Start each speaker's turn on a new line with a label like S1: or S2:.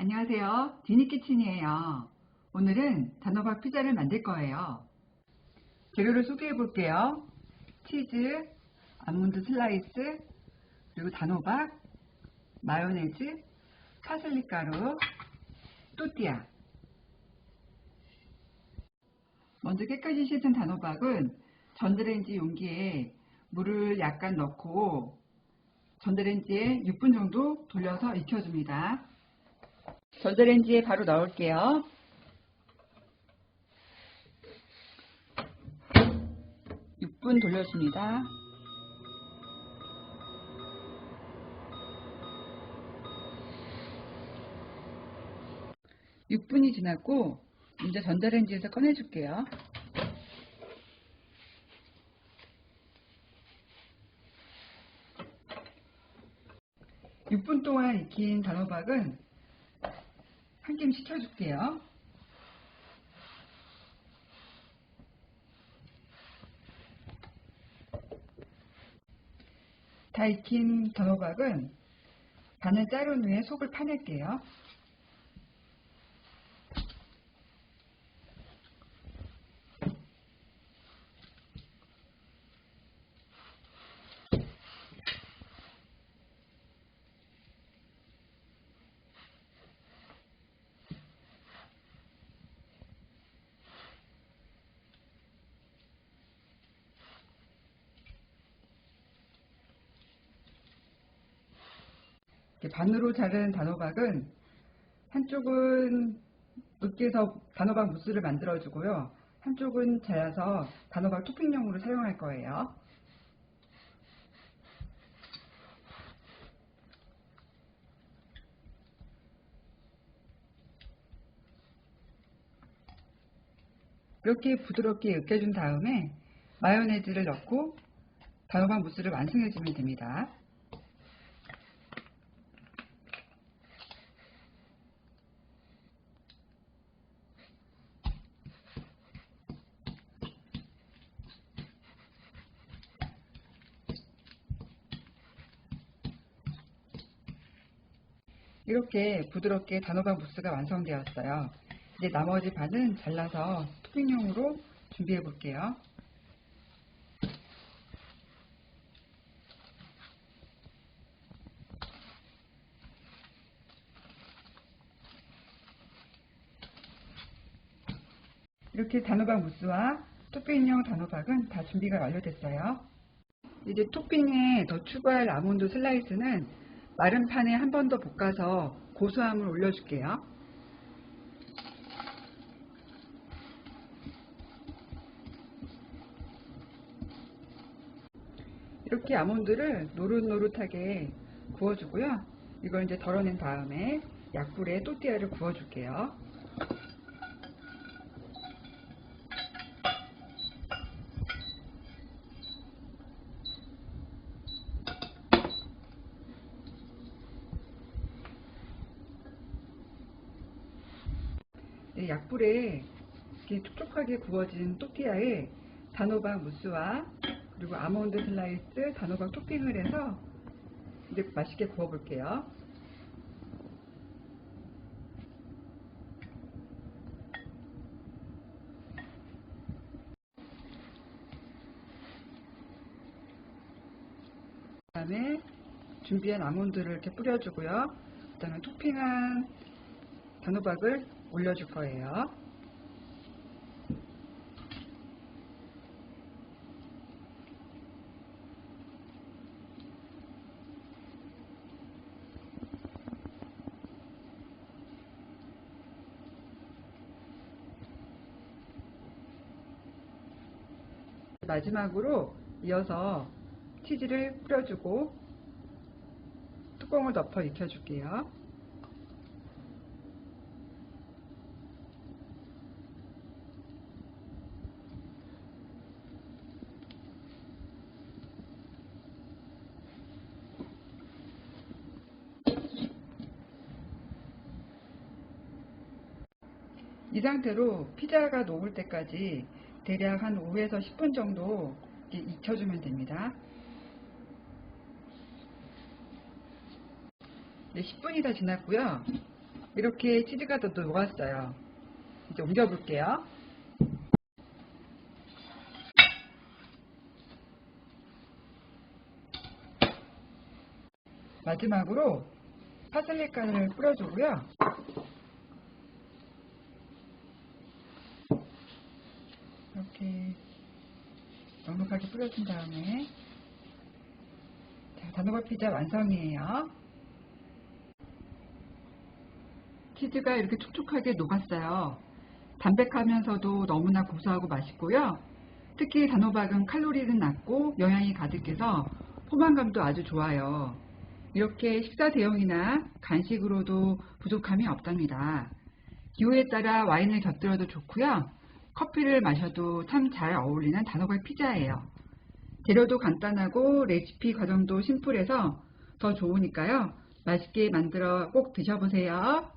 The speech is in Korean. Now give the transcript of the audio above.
S1: 안녕하세요. 지니키친이에요. 오늘은 단호박 피자를 만들 거예요. 재료를 소개해 볼게요. 치즈, 아몬드 슬라이스, 그리고 단호박, 마요네즈, 파슬리 가루, 또띠아. 먼저 깨끗이 씻은 단호박은 전자레인지 용기에 물을 약간 넣고 전자레인지에 6분 정도 돌려서 익혀줍니다. 전자레인지에 바로 넣을게요. 육분 돌려줍니다. 육 분이 지났고 이제 전자레인지에서 꺼내줄게요. 6분 동안 익힌 단호박은 한 김 식혀줄게요. 다 익힌 단호박은 반을 자른 후에 속을 파낼게요. 반으로 자른 단호박은 한쪽은 으깨서 단호박 무스를 만들어주고요. 한쪽은 잘라서 단호박 토핑용으로 사용할 거예요. 이렇게 부드럽게 으깨준 다음에 마요네즈를 넣고 단호박 무스를 완성해주면 됩니다. 이렇게 부드럽게 단호박 무스가 완성되었어요. 이제 나머지 반은 잘라서 토핑용으로 준비해 볼게요. 이렇게 단호박 무스와 토핑용 단호박은 다 준비가 완료됐어요. 이제 토핑에 더 추가할 아몬드 슬라이스는 마른 판에 한 번 더 볶아서 고소함을 올려줄게요. 이렇게 아몬드를 노릇노릇하게 구워주고요. 이걸 이제 덜어낸 다음에 약불에 또띠아를 구워줄게요. 네, 약불에 이렇게 촉촉하게 구워진 또띠아에 단호박 무스와 그리고 아몬드 슬라이스, 단호박 토핑을 해서 이제 맛있게 구워 볼게요. 그 다음에 준비한 아몬드를 이렇게 뿌려주고요. 그 다음에 토핑한 단호박을 올려줄 거예요. 마지막으로 이어서 치즈를 뿌려주고 뚜껑을 덮어 익혀줄게요. 이 상태로 피자가 녹을 때까지 대략 한 5에서 10분 정도 익혀주면 됩니다. 네, 10분이 다 지났고요. 이렇게 치즈가 더 녹았어요. 이제 옮겨볼게요. 마지막으로 파슬리 가루를 뿌려주고요. 이렇게 넉넉하게 뿌려준 다음에 자, 단호박 피자 완성이에요. 치즈가 이렇게 촉촉하게 녹았어요. 담백하면서도 너무나 고소하고 맛있고요. 특히 단호박은 칼로리는 낮고 영양이 가득해서 포만감도 아주 좋아요. 이렇게 식사 대용이나 간식으로도 부족함이 없답니다. 기호에 따라 와인을 곁들여도 좋고요. 커피를 마셔도 참 잘 어울리는 단호박 피자예요. 재료도 간단하고 레시피 과정도 심플해서 더 좋으니까요. 맛있게 만들어 꼭 드셔보세요.